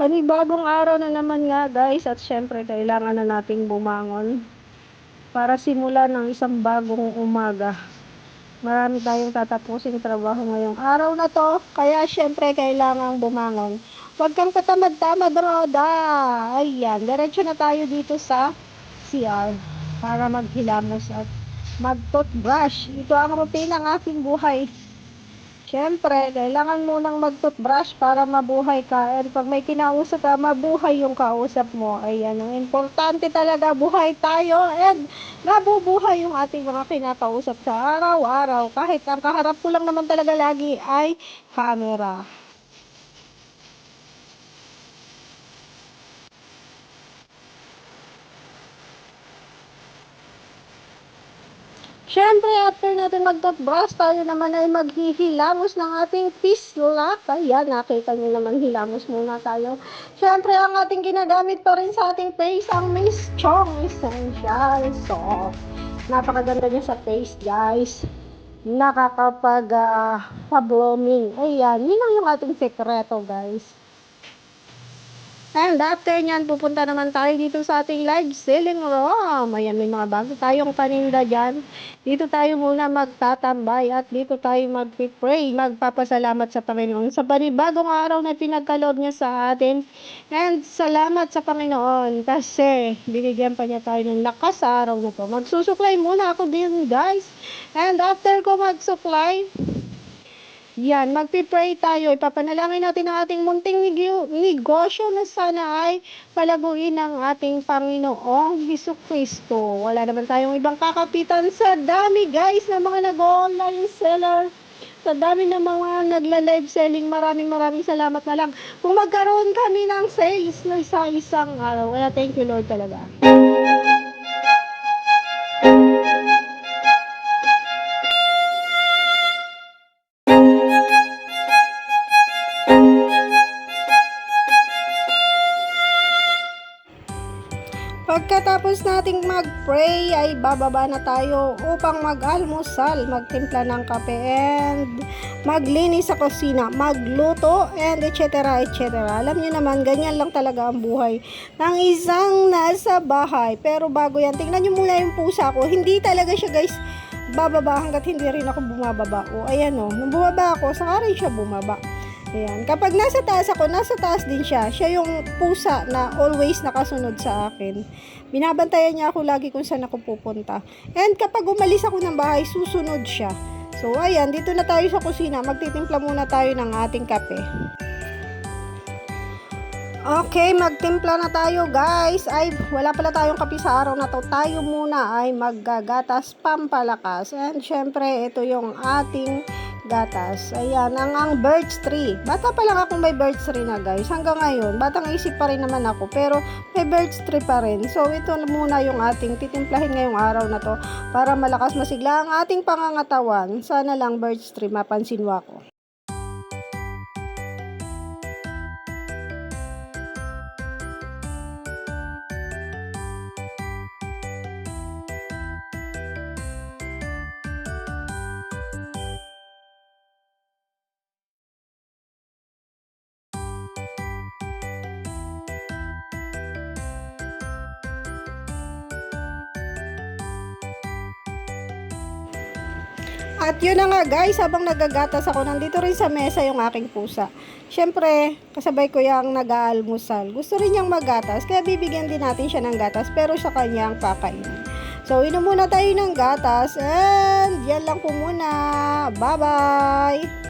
Panibagong araw na naman nga guys at syempre kailangan na nating bumangon para simulan ng isang bagong umaga. Marami tayong tatapusin trabaho ngayong araw na to kaya syempre kailangan bumangon. Huwag kang katamad-tamad Roda. Ayan, diretso na tayo dito sa CR para maghilamos at mag-toothbrush. Ito ang routine ng aking buhay. Siyempre, kailangan munang mag-toothbrush para mabuhay ka. And pag may kinausap ka, mabuhay yung kausap mo. Ayan, ang importante talaga, buhay tayo. And nabubuhay yung ating mga kinakausap sa araw-araw. Kahit ang kaharap ko lang naman talaga lagi ay camera. Siyempre, after natin mag-toothbrush, tayo naman ay maghihilamos ng ating pislak. Ayan, nakita nyo naman, hilamos muna tayo. Siyempre, ang ating ginagamit pa rin sa ating face, ang Miss Chong Essential Soft. Napakaganda niya sa face, guys. Nakakapag uh, pa-blooming. Ayan, yun lang yung ating sekreto, guys. And after nyan, pupunta naman tayo dito sa ating live selling room. Ayan, may mga bago tayong paninda dyan. Dito tayo muna magtatambay at dito tayo mag-pray, magpapasalamat sa Panginoon sa panibagong araw na pinagkaloob niya sa atin. And salamat sa Panginoon kasi binigyan pa niya tayo ng lakas sa araw na to. Magsusuklay muna ako din guys. And after ko magsuklay, yan, magpipray tayo. Ipapanalangin natin ang ating munting negosyo na sana ay palaguin ng ating Panginoong Hesus Kristo. Wala naman tayong ibang kakapitan sa dami guys na mga nag-online seller. Sa dami ng mga nagla-live selling, maraming maraming salamat na lang. Kung magkaroon kami ng sales na sa isang araw, kaya thank you Lord talaga. Pagkatapos nating mag-pray ay bababa na tayo upang mag-almusal, magtimpla ng kape and maglinis sa kusina, magluto and etc. etc. Alam niyo naman, ganyan lang talaga ang buhay ng isang nasa bahay. Pero bago yan, tingnan niyo muna yung pusa ko. Hindi talaga siya guys bababa hanggat hindi rin ako bumababa. O ayan o, nung bumaba ako, saka rin siya bumaba. Ayan. Kapag nasa taas ako, nasa taas din siya. Siya yung pusa na always nakasunod sa akin. Binabantayan niya ako lagi kung saan ako pupunta. And kapag umalis ako ng bahay, susunod siya. So, ayan, dito na tayo sa kusina. Magtitimpla muna tayo ng ating kape. Okay, magtimpla na tayo guys. Ay, wala pala tayong kape sa araw na to. Tayo muna ay maggagatas pampalakas. And syempre, ito yung ating gatas. Ayan, ang, ang birch tree. Bata pa lang ako may birch tree na guys. Hanggang ngayon, batang isip pa rin naman ako. Pero may birch tree pa rin. So, ito muna yung ating titimplahin ngayong araw na to para malakas masigla ang ating pangangatawan. Sana lang birch tree mapansin mo ako. At yun na nga guys, habang nagagatas ako, nandito rin sa mesa yung aking pusa. Siyempre, kasabay ko yung nag-aalmusal. Gusto rin niyang magatas, kaya bibigyan din natin siya ng gatas, pero sa kanyang pakainin. So, inom muna tayo ng gatas, and yan lang po muna. Bye-bye!